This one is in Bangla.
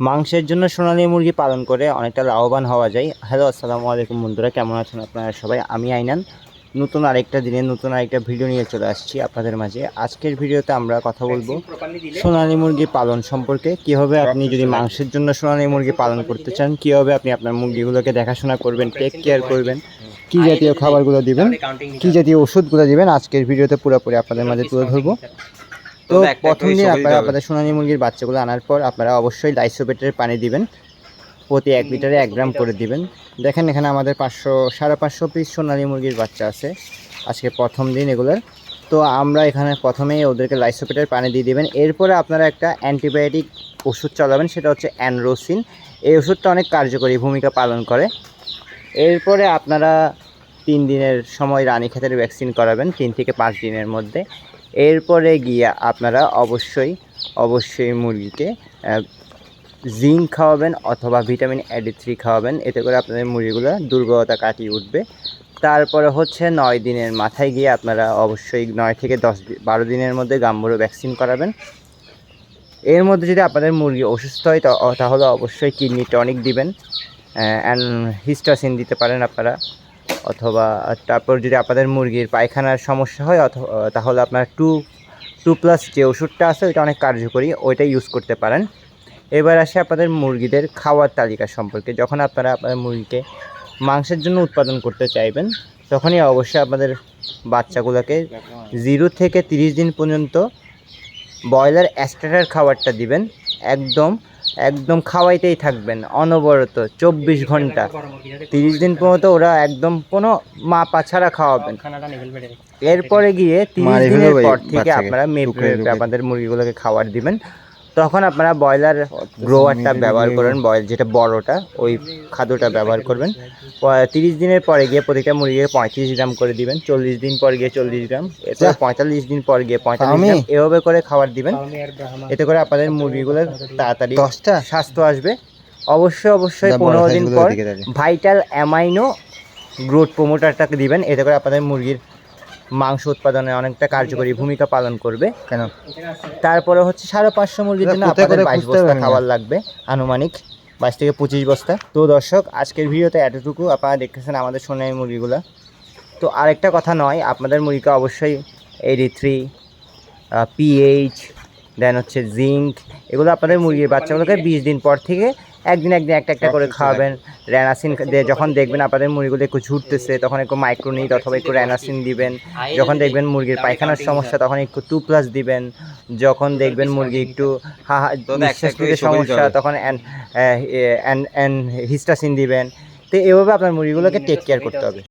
মাংসের জন্য সোনালী মুরগি পালন করে অনেকটা লাভবান হওয়া যায়। হ্যালো আসসালামু আলাইকুম বন্ধুরা কেমন আছেন আপনারা সবাই? আমি আইনান। নতুন আরেকটা দিনে নতুন আরেকটা ভিডিও নিয়ে চলে আসছি আপনাদের মাঝে। আজকের ভিডিওতে আমরা কথা বলব সোনালী মুরগি পালন সম্পর্কে। কীভাবে আপনি যদি মাংসের জন্য সোনালী মুরগি পালন করতে চান কীভাবে আপনি আপনার মুরগিগুলোকে দেখাশোনা করবেন টেক কেয়ার করবেন কী জাতীয় খাবারগুলো দিবেন কী জাতীয় ওষুধগুলো দিবেন আজকের ভিডিওতে পুরোপুরি আপনাদের মাঝে তুলে ধরবো। তো প্রথম আপনারা আপনাদের সোনালী মুরগির বাচ্চাগুলো আনার পর আপনারা অবশ্যই লাইসোপেটের পানি দিবেন। প্রতি এক লিটারে এক গ্রাম করে দিবেন। দেখেন এখানে আমাদের পাঁচশো সাড়ে পাঁচশো পিস সোনালী মুরগির বাচ্চা আছে। আজকে প্রথম দিন এগুলোর। তো আমরা এখানে প্রথমেই ওদেরকে লাইসোপেটের পানি দিয়ে দিবেন। এরপরে আপনারা একটা অ্যান্টিবায়োটিক ওষুধ চালাবেন সেটা হচ্ছে অ্যানরোসিন। এই ওষুধটা অনেক কার্যকরী ভূমিকা পালন করে। এরপরে আপনারা তিন দিনের সময় রানীক্ষেতের ভ্যাকসিন করাবেন তিন থেকে পাঁচ দিনের মধ্যে। এরপরে গিয়ে আপনারা অবশ্যই অবশ্যই মুরগিকে জিঙ্ক খাওয়াবেন অথবা ভিটামিন এডি থ্রি খাওয়াবেন। এতে করে আপনাদের মুরগিগুলো দুর্বলতা কাটিয়ে উঠবে। তারপরে হচ্ছে নয় দিনের মাথায় গিয়ে আপনারা অবশ্যই নয় থেকে দশ বারো দিনের মধ্যে গাম্বুরো ভ্যাকসিন করাবেন। এর মধ্যে যদি আপনাদের মুরগি অসুস্থ হয় তাহলে অবশ্যই কিডনি টনিক দিবেন অ্যান্ড হিস্টাসিন দিতে পারেন আপনারা। অথবা তারপর যদি আপনাদের মুরগির পায়খানার সমস্যা হয় অথবা তাহলে আপনার টু টু প্লাস যে ওষুধটা আছে, ওইটা অনেক কার্যকরী, ওইটা ইউজ করতে পারেন। এবার আসে আপনাদের মুরগিদের খাওয়ার তালিকা সম্পর্কে। যখন আপনারা আপনাদের মুরগিকে মাংসের জন্য উৎপাদন করতে চাইবেন, তখনই অবশ্যই আপনাদের বাচ্চাগুলোকে জিরো থেকে তিরিশ দিন পর্যন্ত ব্রয়লার অ্যাস্টাটার খাবারটা দিবেন। একদম একদম খাওয়াইতেই থাকবেন অনবরত চব্বিশ ঘণ্টা। তিরিশ দিন পর্যন্ত ওরা একদম কোনো মা পাছাড়া খাওয়াবেন। এরপরে গিয়ে তিরিশ দিনের পর থেকে আপনারা মেপে আপনাদের মুরগিগুলোকে খাবার দিবেন। তখন আপনারা ব্রয়লার গ্রোয়ারটা ব্যবহার করবেন বয়েল যেটা বড়টা ওই খাদ্যটা ব্যবহার করবেন। তিরিশ দিনের পরে গিয়ে প্রতিটা মুরগিকে পঁয়ত্রিশ গ্রাম করে দিবেন চল্লিশ দিন পর গিয়ে চল্লিশ গ্রাম এরপর পঁয়তাল্লিশ দিন পর গিয়ে পঁয়তাল্লিশ গ্রাম এভাবে করে খাবার দিবেন। এতে করে আপনাদের মুরগিগুলো তাড়াতাড়ি দশটা? স্বাস্থ্য আসবে। অবশ্যই অবশ্যই পনেরো দিন পর ভাইটাল অ্যামাইনো গ্রোথ প্রোমোটারটাকে দিবেন। এতে করে আপনাদের মুরগির মাংস উৎপাদনে অনেকটা কার্যকরী ভূমিকা পালন করবে কেন? তারপরে হচ্ছে সাড়ে পাঁচশো মুরগির জন্য আপনাদের বাইশ বস্তা খাবার লাগবে আনুমানিক বাইশ থেকে পঁচিশ বস্তা। তো দর্শক আজকের ভিডিওতে এতটুকু আপনারা দেখতেছেন আমাদের সোনাই মুরগিগুলো। তো আরেকটা কথা নয় আপনাদের মুরগিকে অবশ্যই এডি থ্রি পিএইচ দেন হচ্ছে জিঙ্ক এগুলো আপনাদের মুরগির বাচ্চাগুলোকে বিশ দিন পর থেকে একদিন একদিন একটা একটা করে খাওয়াবেন। র্যানাসিন যখন দেখবেন আপনাদের মুরগিগুলো একটু ঝুটতেছে তখন একটু মাইক্রোনিট অথবা একটু র্যানাসিন দিবেন। যখন দেখবেন মুরগির পায়খানার সমস্যা তখন একটু টু প্লাস দিবেন। যখন দেখবেন মুরগি একটু হা নিঃশ্বাস সমস্যা তখন হিস্টাসিন দিবেন। তো এভাবে আপনার মুরগিগুলোকে টেক কেয়ার করতে হবে।